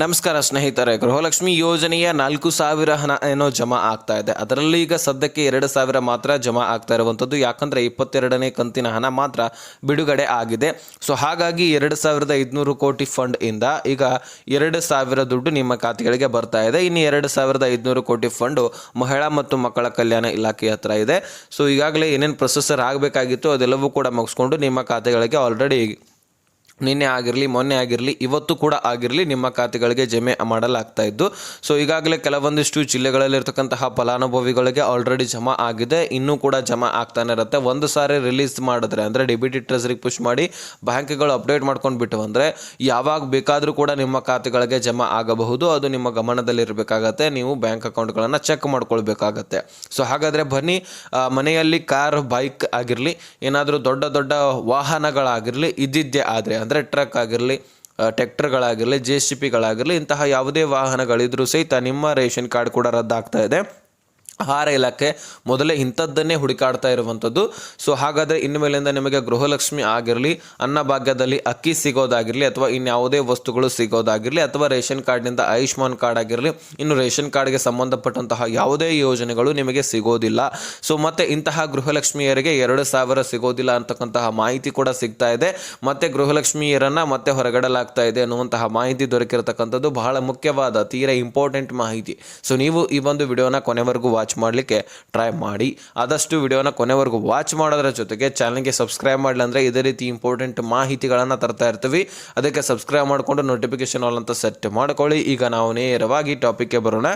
ನಮಸ್ಕಾರ ಸ್ನೇಹಿತರೆ, ಗೃಹಲಕ್ಷ್ಮಿ ಯೋಜನೆಯ ನಾಲ್ಕು ಸಾವಿರ ಹಣ ಏನೋ ಜಮಾ ಆಗ್ತಾ ಇದೆ. ಅದರಲ್ಲಿ ಈಗ ಸದ್ಯಕ್ಕೆ ಎರಡು ಸಾವಿರ ಮಾತ್ರ ಜಮಾ ಆಗ್ತಾ ಇರುವಂಥದ್ದು. ಯಾಕಂದರೆ ಇಪ್ಪತ್ತೆರಡನೇ ಕಂತಿನ ಹಣ ಮಾತ್ರ ಬಿಡುಗಡೆ ಆಗಿದೆ. ಸೊ ಹಾಗಾಗಿ ಎರಡು ಸಾವಿರದ ಐದುನೂರು ಕೋಟಿ ಫಂಡ್ ಇಂದ ಈಗ ಎರಡು ಸಾವಿರ ದುಡ್ಡು ನಿಮ್ಮ ಖಾತೆಗಳಿಗೆ ಬರ್ತಾ ಇದೆ. ಇನ್ನು ಎರಡು ಸಾವಿರದ ಐದುನೂರು ಕೋಟಿ ಫಂಡು ಮಹಿಳಾ ಮತ್ತು ಮಕ್ಕಳ ಕಲ್ಯಾಣ ಇಲಾಖೆ ಹತ್ರ ಇದೆ. ಸೊ ಈಗಾಗಲೇ ಏನೇನು ಪ್ರೊಸೆಸರ್ ಆಗಬೇಕಾಗಿತ್ತು ಅದೆಲ್ಲವೂ ಕೂಡ ಮುಗಿಸ್ಕೊಂಡು ನಿಮ್ಮ ಖಾತೆಗಳಿಗೆ ಆಲ್ರೆಡಿ ನಿನ್ನೆ ಆಗಿರಲಿ, ಮೊನ್ನೆ ಆಗಿರಲಿ, ಇವತ್ತು ಕೂಡ ಆಗಿರಲಿ ನಿಮ್ಮ ಖಾತೆಗಳಿಗೆ ಜಮೆ ಮಾಡಲಾಗ್ತಾ ಇದ್ದು, ಸೊ ಈಗಾಗಲೇ ಕೆಲವೊಂದಿಷ್ಟು ಜಿಲ್ಲೆಗಳಲ್ಲಿರ್ತಕ್ಕಂತಹ ಫಲಾನುಭವಿಗಳಿಗೆ ಆಲ್ರೆಡಿ ಜಮಾ ಆಗಿದೆ. ಇನ್ನೂ ಕೂಡ ಜಮಾ ಆಗ್ತಾನೆ ಇರುತ್ತೆ. ಒಂದು ಸಾರಿ ರಿಲೀಸ್ ಮಾಡಿದ್ರೆ, ಅಂದರೆ ಡೆಬಿಟ್ ಟ್ರೆಸರಿಗೆ ಪುಷ್ ಮಾಡಿ ಬ್ಯಾಂಕ್ಗಳು ಅಪ್ಡೇಟ್ ಮಾಡ್ಕೊಂಡು ಬಿಟ್ಟು ಅಂದರೆ ಯಾವಾಗ ಬೇಕಾದರೂ ಕೂಡ ನಿಮ್ಮ ಖಾತೆಗಳಿಗೆ ಜಮಾ ಆಗಬಹುದು. ಅದು ನಿಮ್ಮ ಗಮನದಲ್ಲಿರಬೇಕಾಗತ್ತೆ. ನೀವು ಬ್ಯಾಂಕ್ ಅಕೌಂಟ್ಗಳನ್ನು ಚೆಕ್ ಮಾಡ್ಕೊಳ್ಬೇಕಾಗತ್ತೆ. ಸೊ ಹಾಗಾದರೆ ಬನ್ನಿ ಮನೆಯಲ್ಲಿ ಕಾರ್, ಬೈಕ್ ಆಗಿರಲಿ, ಏನಾದರೂ ದೊಡ್ಡ ದೊಡ್ಡ ವಾಹನಗಳಾಗಿರಲಿ, ಇದ್ದಿದ್ದೇ ಆದರೆ ಅಂದರೆ ಟ್ರಕ್ ಆಗಿರಲಿ ಟ್ರ್ಯಾಕ್ಟರ್ಗಳಾಗಿರಲಿ ಜೆ ಸಿ ಪಿಗಳಾಗಿರಲಿ ಇಂತಹ ಯಾವುದೇ ವಾಹನಗಳಿದ್ರೂ ಸಹಿತ ನಿಮ್ಮ ರೇಷನ್ ಕಾರ್ಡ್ ಕೂಡ ರದ್ದಾಗ್ತಾ ಇದೆ. ಆಹಾರ ಇಲಾಖೆ ಮೊದಲೇ ಇಂಥದ್ದನ್ನೇ ಹುಡುಕಾಡ್ತಾ ಇರುವಂಥದ್ದು. ಸೊ ಹಾಗಾದರೆ ಇನ್ನು ಮೇಲಿಂದ ನಿಮಗೆ ಗೃಹಲಕ್ಷ್ಮಿ ಆಗಿರಲಿ ಅನ್ನಭಾಗ್ಯದಲ್ಲಿ ಅಕ್ಕಿ ಸಿಗೋದಾಗಿರಲಿ, ಅಥವಾ ಇನ್ಯಾವುದೇ ವಸ್ತುಗಳು ಸಿಗೋದಾಗಿರಲಿ, ಅಥವಾ ರೇಷನ್ ಕಾರ್ಡ್ನಿಂದ ಆಯುಷ್ಮಾನ್ ಕಾರ್ಡ್ ಆಗಿರಲಿ, ಇನ್ನು ರೇಷನ್ ಕಾರ್ಡ್ಗೆ ಸಂಬಂಧಪಟ್ಟಂತಹ ಯಾವುದೇ ಯೋಜನೆಗಳು ನಿಮಗೆ ಸಿಗೋದಿಲ್ಲ. ಸೊ ಮತ್ತೆ ಇಂತಹ ಗೃಹಲಕ್ಷ್ಮಿಯರಿಗೆ ಎರಡು ಸಾವಿರ ಸಿಗೋದಿಲ್ಲ ಅಂತಕ್ಕಂತಹ ಮಾಹಿತಿ ಕೂಡ ಸಿಗ್ತಾ ಇದೆ. ಮತ್ತೆ ಗೃಹಲಕ್ಷ್ಮಿಯರನ್ನು ಮತ್ತೆ ಹೊರಗಡಲಾಗ್ತಾ ಇದೆ ಅನ್ನುವಂತಹ ಮಾಹಿತಿ ದೊರಕಿರತಕ್ಕಂಥದ್ದು ಬಹಳ ಮುಖ್ಯವಾದ, ತೀರಾ ಇಂಪಾರ್ಟೆಂಟ್ ಮಾಹಿತಿ. ಸೊ ನೀವು ಈ ಒಂದು ವಿಡಿಯೋನ ಕೊನೆವರೆಗೂ ವಾಚ್ ಮಾಡಲಿಕ್ಕೆ ಟ್ರೈ ಮಾಡಿ. ಆದಷ್ಟು ವಿಡಿಯೋನ ಕೊನೆವರೆಗೂ ವಾಚ್ ಮಾಡೋದ್ರ ಜೊತೆಗೆ ಚಾನಲ್ಗೆ ಸಬ್ಸ್ಕ್ರೈಬ್ ಮಾಡಲಿ ಅಂದರೆ ಇದೇ ರೀತಿ ಇಂಪಾರ್ಟೆಂಟ್ ಮಾಹಿತಿಗಳನ್ನು ತರ್ತಾ ಇರ್ತೀವಿ. ಅದಕ್ಕೆ ಸಬ್ಸ್ಕ್ರೈಬ್ ಮಾಡಿಕೊಂಡು ನೋಟಿಫಿಕೇಶನ್ ಆಲ್ ಅಂತ ಸೆಟ್ ಮಾಡ್ಕೊಳ್ಳಿ. ಈಗ ನಾವು ನೇರವಾಗಿ ಟಾಪಿಕ್ಗೆ ಬರೋಣ.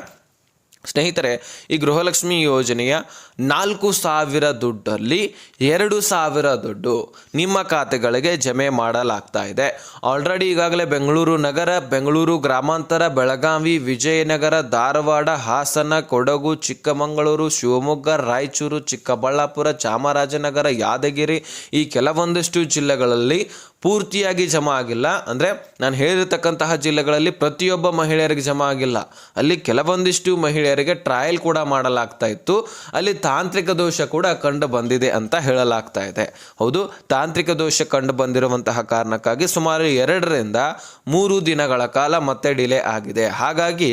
ಸ್ನೇಹಿತರೆ, ಈ ಗೃಹಲಕ್ಷ್ಮಿ ಯೋಜನೆಯ ನಾಲ್ಕು ಸಾವಿರ ದುಡ್ಡಲ್ಲಿ ಎರಡು ಸಾವಿರ ದುಡ್ಡು ನಿಮ್ಮ ಖಾತೆಗಳಿಗೆ ಜಮೆ ಮಾಡಲಾಗ್ತಾ ಇದೆ. ಆಲ್ರೆಡಿ ಈಗಾಗಲೇ ಬೆಂಗಳೂರು ನಗರ, ಬೆಂಗಳೂರು ಗ್ರಾಮಾಂತರ, ಬೆಳಗಾವಿ, ವಿಜಯನಗರ, ಧಾರವಾಡ, ಹಾಸನ, ಕೊಡಗು, ಚಿಕ್ಕಮಗಳೂರು, ಶಿವಮೊಗ್ಗ, ರಾಯಚೂರು, ಚಿಕ್ಕಬಳ್ಳಾಪುರ, ಚಾಮರಾಜನಗರ, ಯಾದಗಿರಿ ಈ ಕೆಲವೊಂದಿಷ್ಟು ಜಿಲ್ಲೆಗಳಲ್ಲಿ ಪೂರ್ತಿಯಾಗಿ ಜಮಾ ಆಗಿಲ್ಲ. ಅಂದರೆ ನಾನು ಹೇಳಿರ್ತಕ್ಕಂತಹ ಜಿಲ್ಲೆಗಳಲ್ಲಿ ಪ್ರತಿಯೊಬ್ಬ ಮಹಿಳೆಯರಿಗೆ ಜಮಾ ಆಗಿಲ್ಲ. ಅಲ್ಲಿ ಕೆಲವೊಂದಿಷ್ಟು ಮಹಿಳೆಯರಿಗೆ ಟ್ರಯಲ್ ಕೂಡ ಮಾಡಲಾಗ್ತಾ ಇತ್ತು. ಅಲ್ಲಿ ತಾಂತ್ರಿಕ ದೋಷ ಕೂಡ ಕಂಡು ಬಂದಿದೆ ಅಂತ ಹೇಳಲಾಗ್ತಾ ಇದೆ. ಹೌದು, ತಾಂತ್ರಿಕ ದೋಷ ಕಂಡು ಬಂದಿರುವಂತಹ ಕಾರಣಕ್ಕಾಗಿ ಸುಮಾರು ಎರಡರಿಂದ ಮೂರು ದಿನಗಳ ಕಾಲ ಮತ್ತೆ ಡಿಲೇ ಆಗಿದೆ. ಹಾಗಾಗಿ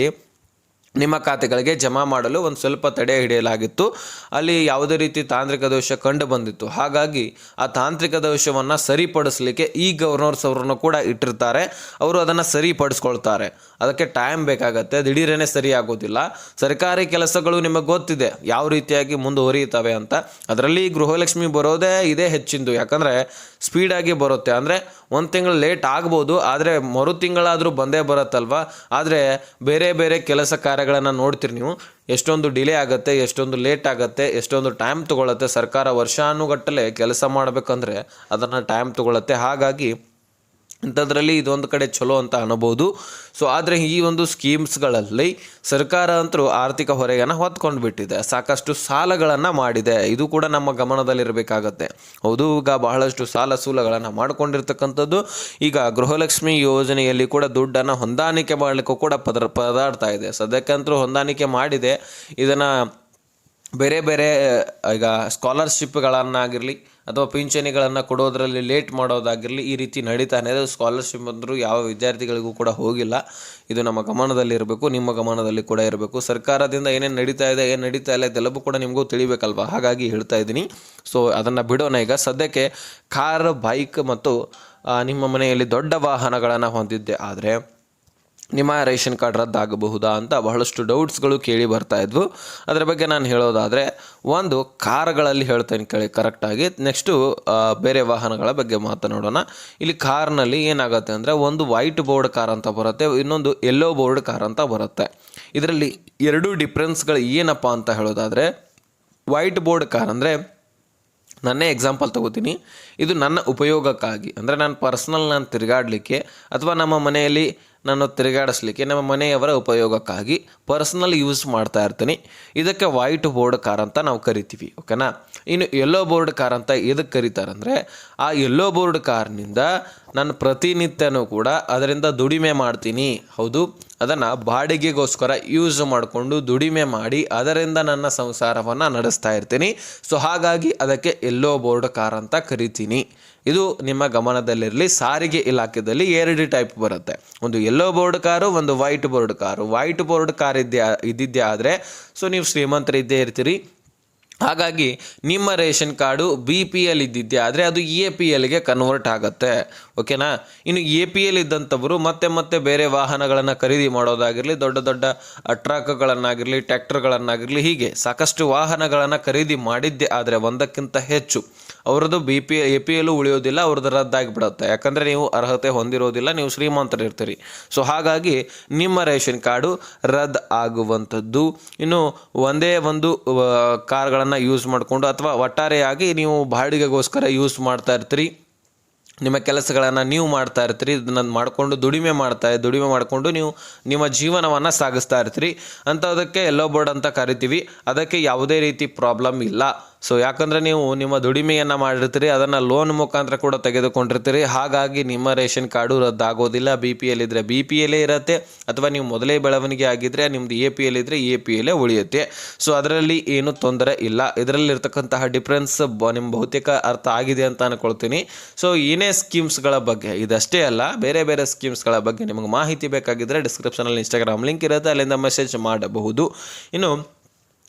ನಿಮ್ಮ ಖಾತೆಗಳಿಗೆ ಜಮಾ ಮಾಡಲು ಒಂದು ಸ್ವಲ್ಪ ತಡೆ ಹಿಡಿಯಲಾಗಿತ್ತು. ಅಲ್ಲಿ ಯಾವುದೇ ರೀತಿ ತಾಂತ್ರಿಕ ದೋಷ ಕಂಡು ಬಂದಿತ್ತು. ಹಾಗಾಗಿ ಆ ತಾಂತ್ರಿಕ ದೋಷವನ್ನು ಸರಿಪಡಿಸಲಿಕ್ಕೆ ಈ ಗವರ್ನರ್ಸ್ ಅವರನ್ನು ಕೂಡ ಇಟ್ಟಿರ್ತಾರೆ. ಅವರು ಅದನ್ನು ಸರಿಪಡಿಸ್ಕೊಳ್ತಾರೆ. ಅದಕ್ಕೆ ಟೈಮ್ ಬೇಕಾಗತ್ತೆ. ದಿಢೀರನೇ ಸರಿಯಾಗೋದಿಲ್ಲ. ಸರ್ಕಾರಿ ಕೆಲಸಗಳು ನಿಮಗೆ ಗೊತ್ತಿದೆ. ಯಾವ ರೀತಿಯಾಗಿ ಮುಂದುವರಿಯುತ್ತವೆ ಅಂತ. ಅದರಲ್ಲಿ ಗೃಹಲಕ್ಷ್ಮಿ ಬರೋದೇ ಇದೇ ಹೆಚ್ಚಿಂದು. ಯಾಕಂದರೆ ಸ್ಪೀಡಾಗಿ ಬರುತ್ತೆ. ಅಂದರೆ ಒಂದು ತಿಂಗಳು ಲೇಟ್ ಆಗ್ಬೋದು, ಆದರೆ ಮರು ತಿಂಗಳಾದರೂ ಬಂದೇ ಬರುತ್ತಲ್ವಾ? ಆದರೆ ಬೇರೆ ಬೇರೆ ಕೆಲಸ ಕಾರ್ಯಗಳನ್ನು ನೋಡ್ತೀರಿ ನೀವು. ಎಷ್ಟೊಂದು ಡಿಲೇ ಆಗುತ್ತೆ, ಎಷ್ಟೊಂದು ಲೇಟ್ ಆಗುತ್ತೆ, ಎಷ್ಟೊಂದು ಟೈಮ್ ತೊಗೊಳತ್ತೆ ಸರ್ಕಾರ ವರ್ಷಾನುಗಟ್ಟಲೆ ಕೆಲಸ ಮಾಡಬೇಕಂದ್ರೆ ಅದನ್ನು ಟೈಮ್ ತೊಗೊಳತ್ತೆ. ಹಾಗಾಗಿ ಇಂಥದ್ರಲ್ಲಿ ಇದೊಂದು ಕಡೆ ಚಲೋ ಅಂತ ಅನ್ಬೋದು. ಸೊ ಆದರೆ ಈ ಒಂದು ಸ್ಕೀಮ್ಸ್ಗಳಲ್ಲಿ ಸರ್ಕಾರ ಅಂತರೂ ಆರ್ಥಿಕ ಹೊರೆಯನ್ನು ಹೊತ್ಕೊಂಡು ಬಿಟ್ಟಿದೆ ಸಾಕಷ್ಟು ಸಾಲಗಳನ್ನು ಮಾಡಿದೆ. ಇದು ಕೂಡ ನಮ್ಮ ಗಮನದಲ್ಲಿರಬೇಕಾಗತ್ತೆ. ಹೌದು, ಈಗ ಬಹಳಷ್ಟು ಸಾಲ ಸೂಲಗಳನ್ನು ಮಾಡಿಕೊಂಡಿರ್ತಕ್ಕಂಥದ್ದು ಈಗ ಗೃಹಲಕ್ಷ್ಮಿ ಯೋಜನೆಯಲ್ಲಿ ಕೂಡ ದುಡ್ಡನ್ನು ಹೊಂದಾಣಿಕೆ ಮಾಡಲಿಕ್ಕೂ ಕೂಡ ಪದ ಪದಾಡ್ತಾ ಇದೆ. ಸದ್ಯಕ್ಕಂತೂ ಹೊಂದಾಣಿಕೆ ಮಾಡಿದೆ. ಇದನ್ನು ಬೇರೆ ಬೇರೆ ಈಗ ಸ್ಕಾಲರ್ಶಿಪ್ಗಳನ್ನಾಗಿರಲಿ ಅಥವಾ ಪಿಂಚಣಿಗಳನ್ನು ಕೊಡೋದರಲ್ಲಿ ಲೇಟ್ ಮಾಡೋದಾಗಿರಲಿ ಈ ರೀತಿ ನಡೀತಾನೆ ಇದೆ. ಸ್ಕಾಲರ್ಶಿಪ್ ಅಂದರೂ ಯಾವ ವಿದ್ಯಾರ್ಥಿಗಳಿಗೂ ಕೂಡ ಹೋಗಿಲ್ಲ. ಇದು ನಮ್ಮ ಗಮನದಲ್ಲಿರಬೇಕು ನಿಮ್ಮ ಗಮನದಲ್ಲಿ ಕೂಡ ಇರಬೇಕು. ಸರ್ಕಾರದಿಂದ ಏನೇನು ನಡೀತಾ ಇದೆ, ಏನು ನಡೀತಾ ಇಲ್ಲ ಇದೆಲ್ಲವೂ ಕೂಡ ನಿಮಗೂ ತಿಳಿಬೇಕಲ್ವ? ಹಾಗಾಗಿ ಹೇಳ್ತಾ ಇದ್ದೀನಿ. ಸೊ, ಅದನ್ನು ಬಿಡೋಣ ಈಗ. ಸದ್ಯಕ್ಕೆ ಕಾರ್, ಬೈಕ್ ಮತ್ತು ನಿಮ್ಮ ಮನೆಯಲ್ಲಿ ದೊಡ್ಡ ವಾಹನಗಳನ್ನು ಹೊಂದಿದ್ದೆ. ಆದರೆ ನಿಮ್ಮ ರೇಷನ್ ಕಾರ್ಡ್ ರದ್ದಾಗಬಹುದಾ ಅಂತ ಬಹಳಷ್ಟು ಡೌಟ್ಸ್ಗಳು ಕೇಳಿ ಬರ್ತಾ ಇದ್ವು. ಅದರ ಬಗ್ಗೆ ನಾನು ಹೇಳೋದಾದರೆ, ಒಂದು ಕಾರ್ಗಳಲ್ಲಿ ಹೇಳ್ತೇನೆ ಕೇಳಿ ಕರೆಕ್ಟಾಗಿ ನೆಕ್ಸ್ಟು ಬೇರೆ ವಾಹನಗಳ ಬಗ್ಗೆ ಮಾತನಾಡೋಣ. ಇಲ್ಲಿ ಕಾರ್ನಲ್ಲಿ ಏನಾಗುತ್ತೆ ಅಂದರೆ, ಒಂದು ವೈಟ್ ಬೋರ್ಡ್ ಕಾರ್ ಅಂತ ಬರುತ್ತೆ, ಇನ್ನೊಂದು ಯೆಲ್ಲೋ ಬೋರ್ಡ್ ಕಾರ್ ಅಂತ ಬರುತ್ತೆ. ಇದರಲ್ಲಿ ಎರಡು ಡಿಫ್ರೆನ್ಸ್ಗಳು ಏನಪ್ಪ ಅಂತ ಹೇಳೋದಾದರೆ ವೈಟ್ ಬೋರ್ಡ್ ಕಾರ್ ಅಂದರೆ, ನನ್ನೇ ಎಕ್ಸಾಂಪಲ್ ತಗೋತೀನಿ. ಇದು ನನ್ನ ಉಪಯೋಗಕ್ಕಾಗಿ, ಅಂದರೆ ನಾನು ಪರ್ಸ್ನಲ್ ನಾನು ತಿರುಗಾಡಲಿಕ್ಕೆ, ಅಥವಾ ನಮ್ಮ ಮನೆಯಲ್ಲಿ ನಾನು ತಿರುಗಾಡಿಸ್ಲಿಕ್ಕೆ ನಮ್ಮ ಮನೆಯವರ ಉಪಯೋಗಕ್ಕಾಗಿ ಪರ್ಸ್ನಲ್ ಯೂಸ್ ಮಾಡ್ತಾ ಇರ್ತೀನಿ. ಇದಕ್ಕೆ ವೈಟ್ ಬೋರ್ಡ್ ಕಾರ್ ಅಂತ ನಾವು ಕರಿತೀವಿ ಓಕೆನಾ ಇನ್ನು ಯೆಲ್ಲೋ ಬೋರ್ಡ್ ಕಾರ್ ಅಂತ ಎದಕ್ಕೆ ಕರೀತಾರಂದರೆ, ಆ ಯೆಲ್ಲೋ ಬೋರ್ಡ್ ಕಾರ್ನಿಂದ ನಾನು ಪ್ರತಿನಿತ್ಯನೂ ಕೂಡ ಅದರಿಂದ ದುಡಿಮೆ ಮಾಡ್ತೀನಿ. ಹೌದು. ಅದನ್ನು ಬಾಡಿಗೆಗೋಸ್ಕರ ಯೂಸ್ ಮಾಡಿಕೊಂಡು ದುಡಿಮೆ ಮಾಡಿ ಅದರಿಂದ ನನ್ನ ಸಂಸಾರವನ್ನು ನಡೆಸ್ತಾ ಇರ್ತೀನಿ. ಸೊ ಹಾಗಾಗಿ ಅದಕ್ಕೆ ಎಲ್ಲೋ ಬೋರ್ಡ್ ಕಾರ್ ಅಂತ ಕರಿತೀನಿ. ಇದು ನಿಮ್ಮ ಗಮನದಲ್ಲಿರಲಿ, ಸಾರಿಗೆ ಇಲಾಖೆಯಲ್ಲಿ ಎರಡು ಟೈಪ್ ಬರುತ್ತೆ. ಒಂದು ಎಲ್ಲೋ ಬೋರ್ಡ್ ಕಾರು ಒಂದು white board car white board car ಇದ್ದೇ ಇದ್ದಿದ್ದೇ ಆದರೆ ಸೊ ನೀವು ಶ್ರೀಮಂತರಿದ್ದೇ ಇರ್ತೀರಿ. ಹಾಗಾಗಿ ನಿಮ್ಮ ration card B P L ಇದ್ದಿದ್ದೆ ಆದರೆ ಅದು ಎ ಪಿ ಎಲ್ಗೆ ಕನ್ವರ್ಟ್ ಆಗುತ್ತೆ. ಓಕೆನಾ ಇನ್ನು ಎ ಪಿ ಎಲ್ ಇದ್ದಂಥವರು ಮತ್ತೆ ಮತ್ತೆ ಬೇರೆ ವಾಹನಗಳನ್ನು ಖರೀದಿ ಮಾಡೋದಾಗಿರಲಿ, ದೊಡ್ಡ ದೊಡ್ಡ ಟ್ರಕ್ಗಳನ್ನಾಗಿರಲಿ, ಟ್ಯಾಕ್ಟರ್ಗಳನ್ನಾಗಿರಲಿ, ಹೀಗೆ ಸಾಕಷ್ಟು ವಾಹನಗಳನ್ನು ಖರೀದಿ ಮಾಡಿದ್ದೆ ಆದರೆ ಒಂದಕ್ಕಿಂತ ಹೆಚ್ಚು. ಅವ್ರದ್ದು ಬಿ ಪಿ ಎ ಪಿ ಎಲ್ಲು ಉಳಿಯೋದಿಲ್ಲ, ಅವ್ರದ್ದು ರದ್ದಾಗಿಬಿಡುತ್ತೆ. ಯಾಕಂದರೆ ನೀವು ಅರ್ಹತೆ ಹೊಂದಿರೋದಿಲ್ಲ, ನೀವು ಶ್ರೀಮಂತರಿರ್ತೀರಿ ಸೊ ಹಾಗಾಗಿ ನಿಮ್ಮ ರೇಷನ್ ಕಾರ್ಡು ರದ್ದು ಆಗುವಂಥದ್ದು ಇನ್ನು ಒಂದೇ ಒಂದು ಕಾರ್ಗಳನ್ನು ಯೂಸ್ ಮಾಡಿಕೊಂಡು ಅಥವಾ ಒಟ್ಟಾರೆಯಾಗಿ ನೀವು ಬಾಡಿಗೆಗೋಸ್ಕರ ಯೂಸ್ ಮಾಡ್ತಾ ಇರ್ತೀರಿ, ನಿಮ್ಮ ಕೆಲಸಗಳನ್ನು ನೀವು ಮಾಡ್ತಾ ಇರ್ತೀರಿ, ಇದನ್ನು ಮಾಡಿಕೊಂಡು ದುಡಿಮೆ ಮಾಡ್ತಾ, ದುಡಿಮೆ ಮಾಡಿಕೊಂಡು ನೀವು ನಿಮ್ಮ ಜೀವನವನ್ನು ಸಾಗಿಸ್ತಾ ಇರ್ತೀರಿ. ಅಂಥದಕ್ಕೆ ಎಲ್ಲೋ ಬೋರ್ಡ್ ಅಂತ ಕರಿತೀವಿ. ಅದಕ್ಕೆ ಯಾವುದೇ ರೀತಿ ಪ್ರಾಬ್ಲಮ್ ಇಲ್ಲ. ಸೊ ಯಾಕಂದರೆ ನೀವು ನಿಮ್ಮ ದುಡಿಮೆಯನ್ನು ಮಾಡಿರ್ತೀರಿ, ಅದನ್ನು ಲೋನ್ ಮುಖಾಂತರ ಕೂಡ ತೆಗೆದುಕೊಂಡಿರ್ತೀರಿ. ಹಾಗಾಗಿ ನಿಮ್ಮ ರೇಷನ್ ಕಾರ್ಡು ರದ್ದಾಗೋದಿಲ್ಲ. ಬಿ ಪಿ ಎಲ್ ಇದ್ದರೆ ಬಿ ಪಿ ಎಲ್ಲೇ ಇರುತ್ತೆ, ಅಥವಾ ನೀವು ಮೊದಲೇ ಬೆಳವಣಿಗೆ ಆಗಿದ್ದರೆ ನಿಮ್ಮದು ಎ ಪಿ ಎಲ್ ಇದ್ದರೆ ಎ ಪಿ ಎಲ್ಲೇ ಉಳಿಯುತ್ತೆ. ಸೊ ಅದರಲ್ಲಿ ಏನು ತೊಂದರೆ ಇಲ್ಲ. ಇದರಲ್ಲಿರ್ತಕ್ಕಂತಹ ಡಿಫ್ರೆನ್ಸ್ ಬ ನಿಮ್ಮ ಬಹುತೇಕ ಅರ್ಥ ಆಗಿದೆ ಅಂತ ಅನ್ಕೊಳ್ತೀನಿ. ಸೊ ಏನೇ ಸ್ಕೀಮ್ಸ್ಗಳ ಬಗ್ಗೆ, ಇದಷ್ಟೇ ಅಲ್ಲ, ಬೇರೆ ಬೇರೆ ಸ್ಕೀಮ್ಸ್ಗಳ ಬಗ್ಗೆ ನಿಮಗೆ ಮಾಹಿತಿ ಬೇಕಾಗಿದ್ದರೆ ಡಿಸ್ಕ್ರಿಪ್ಷನಲ್ಲಿ ಇನ್ಸ್ಟಾಗ್ರಾಮ್ ಲಿಂಕ್ ಇರುತ್ತೆ, ಅಲ್ಲಿಂದ ಮೆಸೇಜ್ ಮಾಡಬಹುದು. ಇನ್ನು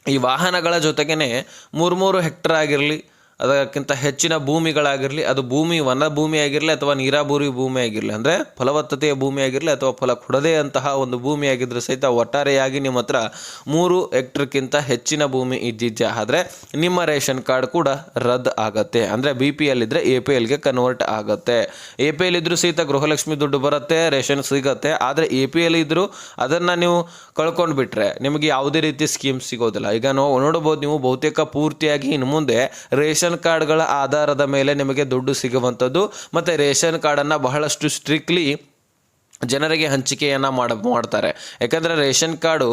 ಈ ವಾಹನಗಳ ಜೊತೆಗೇ ಮೂರು ಮೂರು ಹೆಕ್ಟರ್ ಆಗಿರಲಿ ಅದಕ್ಕಿಂತ ಹೆಚ್ಚಿನ ಭೂಮಿಗಳಾಗಿರಲಿ, ಅದು ಭೂಮಿ ವನ ಭೂಮಿ ಆಗಿರಲಿ ಅಥವಾ ನೀರಾಭೂರಿ ಭೂಮಿ ಆಗಿರಲಿ ಅಂದರೆ ಫಲವತ್ತತೆಯ ಭೂಮಿ ಆಗಿರಲಿ ಅಥವಾ ಫಲ ಕೊಡದೇ ಅಂತಹ ಒಂದು ಭೂಮಿ ಆಗಿದ್ದರೆ ಸಹಿತ ಒಟ್ಟಾರೆಯಾಗಿ ನಿಮ್ಮ ಹತ್ರ ಮೂರು ಹೆಕ್ಟರ್ಕ್ಕಿಂತ ಹೆಚ್ಚಿನ ಭೂಮಿ ಇದ್ದಿದ್ದೆ ಆದರೆ ನಿಮ್ಮ ರೇಷನ್ ಕಾರ್ಡ್ ಕೂಡ ರದ್ದು ಆಗುತ್ತೆ. ಅಂದರೆ ಬಿ ಪಿ ಎಲ್ ಇದ್ದರೆ ಎ ಪಿ ಎಲ್ಗೆ ಕನ್ವರ್ಟ್ ಆಗುತ್ತೆ. ಎ ಪಿ ಎಲ್ ಇದ್ದರೂ ಸಹಿತ ಗೃಹಲಕ್ಷ್ಮಿ ದುಡ್ಡು ಬರುತ್ತೆ, ರೇಷನ್ ಸಿಗುತ್ತೆ. ಆದರೆ ಎ ಪಿ ಎಲ್ ಇದ್ದರೂ ಅದನ್ನು ನೀವು ಕಳ್ಕೊಂಡು ಬಿಟ್ಟರೆ ನಿಮಗೆ ಯಾವುದೇ ರೀತಿ ಸ್ಕೀಮ್ ಸಿಗೋದಿಲ್ಲ. ಈಗ ನಾವು ನೋಡ್ಬೋದು ನೀವು ಬಹುತೇಕ ಪೂರ್ತಿಯಾಗಿ ಇನ್ನು ಮುಂದೆ ರೇಷನ್ ಕಾರ್ಡ್ಗಳ ಆಧಾರದ ಮೇಲೆ ನಿಮಗೆ ದುಡ್ಡು ಸಿಗುವಂಥದ್ದು. ಮತ್ತು ರೇಷನ್ ಕಾರ್ಡನ್ನು ಬಹಳಷ್ಟು ಸ್ಟ್ರಿಕ್ಟ್ಲಿ ಜನರಿಗೆ ಹಂಚಿಕೆಯನ್ನು ಮಾಡ, ಮಾಡ್ತಾರೆ. ಯಾಕಂದರೆ ರೇಷನ್ ಕಾರ್ಡು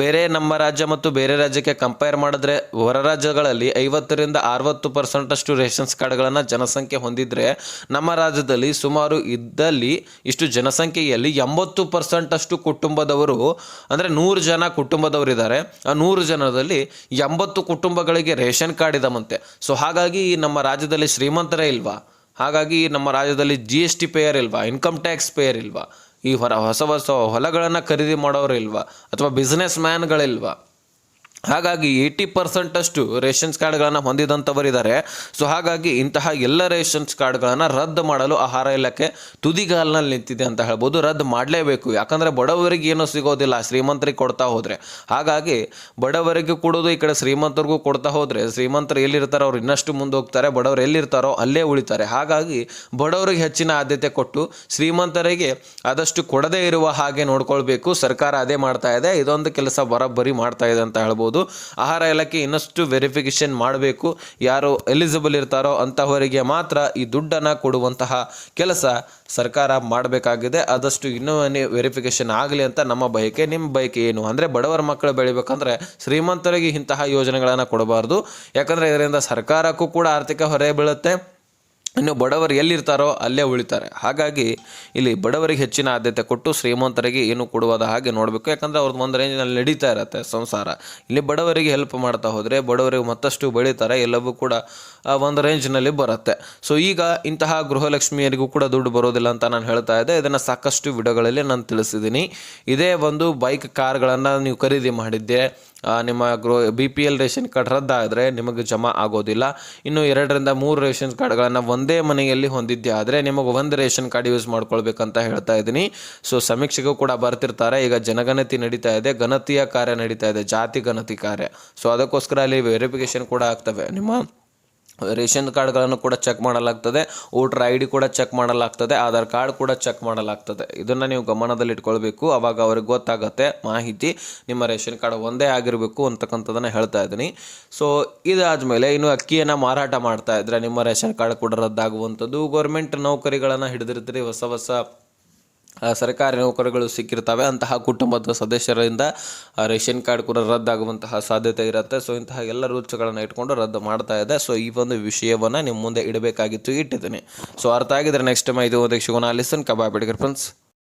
ಬೇರೆ ನಮ್ಮ ರಾಜ್ಯ ಮತ್ತು ಬೇರೆ ರಾಜ್ಯಕ್ಕೆ ಕಂಪೇರ್ ಮಾಡಿದ್ರೆ ಹೊರ ರಾಜ್ಯಗಳಲ್ಲಿ ಐವತ್ತರಿಂದ ಅರವತ್ತು ಪರ್ಸೆಂಟಷ್ಟು ರೇಷನ್ಸ್ ಕಾರ್ಡ್ಗಳನ್ನು ಜನಸಂಖ್ಯೆ ಹೊಂದಿದ್ರೆ ನಮ್ಮ ರಾಜ್ಯದಲ್ಲಿ ಸುಮಾರು ಇದ್ದಲ್ಲಿ ಇಷ್ಟು ಜನಸಂಖ್ಯೆಯಲ್ಲಿ ಎಂಬತ್ತು ಪರ್ಸೆಂಟಷ್ಟು ಕುಟುಂಬದವರು, ಅಂದರೆ ನೂರು ಜನ ಕುಟುಂಬದವರಿದ್ದಾರೆ ಆ ನೂರು ಜನರಲ್ಲಿ ಎಂಬತ್ತು ಕುಟುಂಬಗಳಿಗೆ ರೇಷನ್ ಕಾರ್ಡ್ ಇದಾವಂತೆ ಸೊ ಹಾಗಾಗಿ ನಮ್ಮ ರಾಜ್ಯದಲ್ಲಿ ಶ್ರೀಮಂತರೇ ಇಲ್ವಾ? ಹಾಗಾಗಿ ನಮ್ಮ ರಾಜ್ಯದಲ್ಲಿ ಜಿ ಎಸ್ ಟಿ ಪೇಯರ್ ಇಲ್ವಾ? ಇನ್ಕಮ್ ಟ್ಯಾಕ್ಸ್ ಪೇಯರ್ ಇಲ್ವಾ? ಈ ಹೊರ ಹೊಸ ಹೊಸ ಹೊಲಗಳನ್ನು ಖರೀದಿ ಮಾಡೋರು ಇಲ್ವಾ? ಅಥವಾ ಬಿಸ್ನೆಸ್ ಮ್ಯಾನ್ಗಳಿಲ್ವಾ ಹಾಗಾಗಿ ಏಯ್ಟಿ ಪರ್ಸೆಂಟಷ್ಟು ರೇಷನ್ಸ್ ಕಾರ್ಡ್ಗಳನ್ನು ಹೊಂದಿದಂಥವರಿದ್ದಾರೆ ಸೊ ಹಾಗಾಗಿ ಇಂತಹ ಎಲ್ಲ ರೇಷನ್ಸ್ ಕಾರ್ಡ್ಗಳನ್ನು ರದ್ದು ಮಾಡಲು ಆಹಾರ ಇಲಾಖೆ ತುದಿಗಾಲಿನಲ್ಲಿ ನಿಂತಿದೆ ಅಂತ ಹೇಳ್ಬೋದು. ರದ್ದು ಮಾಡಲೇಬೇಕು. ಯಾಕಂದರೆ ಬಡವರಿಗೆ ಏನೂ ಸಿಗೋದಿಲ್ಲ. ಶ್ರೀಮಂತರಿಗೆ ಕೊಡ್ತಾ ಹೋದರೆ. ಹಾಗಾಗಿ ಬಡವರಿಗೆ ಕೊಡೋದು ಈ ಕಡೆ ಶ್ರೀಮಂತರಿಗೂ ಕೊಡ್ತಾ ಹೋದರೆ, ಶ್ರೀಮಂತರು ಎಲ್ಲಿರ್ತಾರೋ ಅವ್ರು ಇನ್ನಷ್ಟು ಮುಂದೆ ಹೋಗ್ತಾರೆ. ಬಡವರು ಎಲ್ಲಿರ್ತಾರೋ ಅಲ್ಲೇ ಉಳಿತಾರೆ. ಹಾಗಾಗಿ ಬಡವರಿಗೆ ಹೆಚ್ಚಿನ ಆದ್ಯತೆ ಕೊಟ್ಟು ಶ್ರೀಮಂತರಿಗೆ ಆದಷ್ಟು ಕೊಡದೇ ಇರುವ ಹಾಗೆ ನೋಡ್ಕೊಳ್ಬೇಕು. ಸರ್ಕಾರ ಅದೇ ಮಾಡ್ತಾ ಇದೆ. ಇದೊಂದು ಕೆಲಸ ಬರೋಬ್ಬರಿ ಮಾಡ್ತಾ ಇದೆ ಅಂತ ಹೇಳ್ಬೋದು. ಆಹಾರ ಇಲಾಖೆ ಇನ್ನಷ್ಟು ವೆರಿಫಿಕೇಷನ್ ಮಾಡಬೇಕು. ಯಾರು ಎಲಿಜಿಬಲ್ ಇರ್ತಾರೋ ಅಂತಹವರಿಗೆ ಮಾತ್ರ ಈ ದುಡ್ಡನ್ನು ಕೊಡುವಂತಹ ಕೆಲಸ ಸರ್ಕಾರ ಮಾಡಬೇಕಾಗಿದೆ. ಆದಷ್ಟು ಇನ್ನೂ ವೆರಿಫಿಕೇಷನ್ ಆಗಲಿ ಅಂತ ನಮ್ಮ ಬಯಕೆ, ನಿಮ್ಮ ಬಯಕೆ ಏನು? ಅಂದರೆ ಬಡವರ ಮಕ್ಕಳು ಬೆಳಿಬೇಕಂದ್ರೆ ಶ್ರೀಮಂತರಿಗೆ ಇಂತಹ ಯೋಜನೆಗಳನ್ನು ಕೊಡಬಾರ್ದು. ಯಾಕಂದರೆ ಇದರಿಂದ ಸರ್ಕಾರಕ್ಕೂ ಕೂಡ ಆರ್ಥಿಕ ಹೊರೆ ಬೀಳುತ್ತೆ. ಇನ್ನು ಬಡವರು ಎಲ್ಲಿರ್ತಾರೋ ಅಲ್ಲೇ ಉಳಿತಾರೆ. ಹಾಗಾಗಿ ಇಲ್ಲಿ ಬಡವರಿಗೆ ಹೆಚ್ಚಿನ ಆದ್ಯತೆ ಕೊಟ್ಟು ಶ್ರೀಮಂತರಿಗೆ ಏನು ಕೊಡುವುದ ಹಾಗೆ ನೋಡಬೇಕು. ಯಾಕಂದರೆ ಅವ್ರದ್ದು ಒಂದು ರೇಂಜ್ನಲ್ಲಿ ನಡೀತಾ ಇರುತ್ತೆ ಸಂಸಾರ. ಇಲ್ಲಿ ಬಡವರಿಗೆ ಹೆಲ್ಪ್ ಮಾಡ್ತಾ ಹೋದರೆ ಬಡವರಿಗೆ ಮತ್ತಷ್ಟು ಬೆಳೀತಾರೆ. ಎಲ್ಲವೂ ಕೂಡ ಒಂದು ರೇಂಜ್ನಲ್ಲಿ ಬರುತ್ತೆ. ಸೊ ಈಗ ಇಂತಹ ಗೃಹಲಕ್ಷ್ಮಿಯರಿಗೂ ಕೂಡ ದುಡ್ಡು ಬರೋದಿಲ್ಲ ಅಂತ ನಾನು ಹೇಳ್ತಾ ಇದ್ದೆ. ಇದನ್ನು ಸಾಕಷ್ಟು ವಿಡಿಯೋಗಳಲ್ಲಿ ನಾನು ತಿಳಿಸಿದ್ದೀನಿ ಇದೇ ಒಂದು ಬೈಕ್ ಕಾರ್ಗಳನ್ನು ನೀವು ಖರೀದಿ ಮಾಡಿದ್ದೆ. ನಿಮ್ಮ ಗೃಹ, B P L ration card ರದ್ದಾದರೆ ನಿಮಗೆ ಜಮಾ ಆಗೋದಿಲ್ಲ. ಇನ್ನು ಎರಡರಿಂದ ಮೂರು ರೇಷನ್ ಕಾರ್ಡ್ಗಳನ್ನು ಒಂದೇ ಮನೆಯಲ್ಲಿ ಹೊಂದಿದ್ದೆ ಆದರೆ ನಿಮಗೆ ಒಂದು ರೇಷನ್ ಕಾರ್ಡ್ ಯೂಸ್ ಮಾಡ್ಕೊಳ್ಬೇಕಂತ ಹೇಳ್ತಾ ಇದ್ದೀನಿ. ಸೊ ಸಮೀಕ್ಷೆಗೂ ಕೂಡ ಬರ್ತಿರ್ತಾರೆ. ಈಗ ಜನಗಣತಿ ನಡೀತಾ ಇದೆ ಗಣತಿಯ ಕಾರ್ಯ ನಡೀತಾ ಇದೆ, ಜಾತಿ ಗಣತಿ ಕಾರ್ಯ. ಸೊ ಅದಕ್ಕೋಸ್ಕರ ಅಲ್ಲಿ ವೆರಿಫಿಕೇಶನ್ ಕೂಡ ಆಗ್ತವೆ. ನಿಮ್ಮ ರೇಷನ್ ಕಾರ್ಡ್ಗಳನ್ನು ಕೂಡ ಚೆಕ್ ಮಾಡಲಾಗ್ತದೆ, ವೋಟರ್ ಐ ಡಿ ಕೂಡ ಚೆಕ್ ಮಾಡಲಾಗ್ತದೆ, ಆಧಾರ್ ಕಾರ್ಡ್ ಕೂಡ ಚೆಕ್ ಮಾಡಲಾಗ್ತದೆ. ಇದನ್ನು ನೀವು ಗಮನದಲ್ಲಿಟ್ಕೊಳ್ಬೇಕು. ಅವಾಗ ಅವ್ರಿಗೆ ಗೊತ್ತಾಗುತ್ತೆ ಮಾಹಿತಿ, ನಿಮ್ಮ ರೇಷನ್ ಕಾರ್ಡ್ ಒಂದೇ ಆಗಿರಬೇಕು ಅಂತಕ್ಕಂಥದ್ದನ್ನು ಹೇಳ್ತಾ ಇದ್ದೀನಿ. ಸೊ ಇದಾದಮೇಲೆ ಇನ್ನು ಅಕ್ಕಿಯನ್ನು ಮಾರಾಟ ಮಾಡ್ತಾ ಇದ್ದರೆ ನಿಮ್ಮ ರೇಷನ್ ಕಾರ್ಡ್ ಕೂಡ ರದ್ದಾಗುವಂಥದ್ದು. ಗೌರ್ಮೆಂಟ್ ನೌಕರಿಗಳನ್ನು ಹಿಡಿದಿರ್ತೀರಿ, ಹೊಸ ಹೊಸ ಸರ್ಕಾರಿ ನೌಕರಿಗಳು ಸಿಕ್ಕಿರ್ತವೆ. ಅಂತಹ ಕುಟುಂಬದ ಸದಸ್ಯರಿಂದ ರೇಷನ್ ಕಾರ್ಡ್ ಕೂಡ ರದ್ದಾಗುವಂತಹ ಸಾಧ್ಯತೆ ಇರುತ್ತೆ. ಸೊ ಇಂತಹ ಎಲ್ಲ ರೂಲ್ಸ್ಗಳನ್ನು ಇಟ್ಕೊಂಡು ರದ್ದು ಮಾಡ್ತಾ ಇದೆ. ಸೊ ಈ ಒಂದು ವಿಷಯವನ್ನು ನಿಮ್ಮ ಮುಂದೆ ಇಡಬೇಕಾಗಿತ್ತು, ಇಟ್ಟಿದ್ದೀನಿ. ಸೊ ಅರ್ಥ ಆಗಿದ್ರೆ ನೆಕ್ಸ್ಟ್ ಟೈಮ್ ಇದು ಒಂದು ಸಿಗೋಣ. ಲಿಸನ್ ಕಬಾಬ್ ಬಿಡಿಗರ್ ಫ್ರೆಂಡ್ಸ್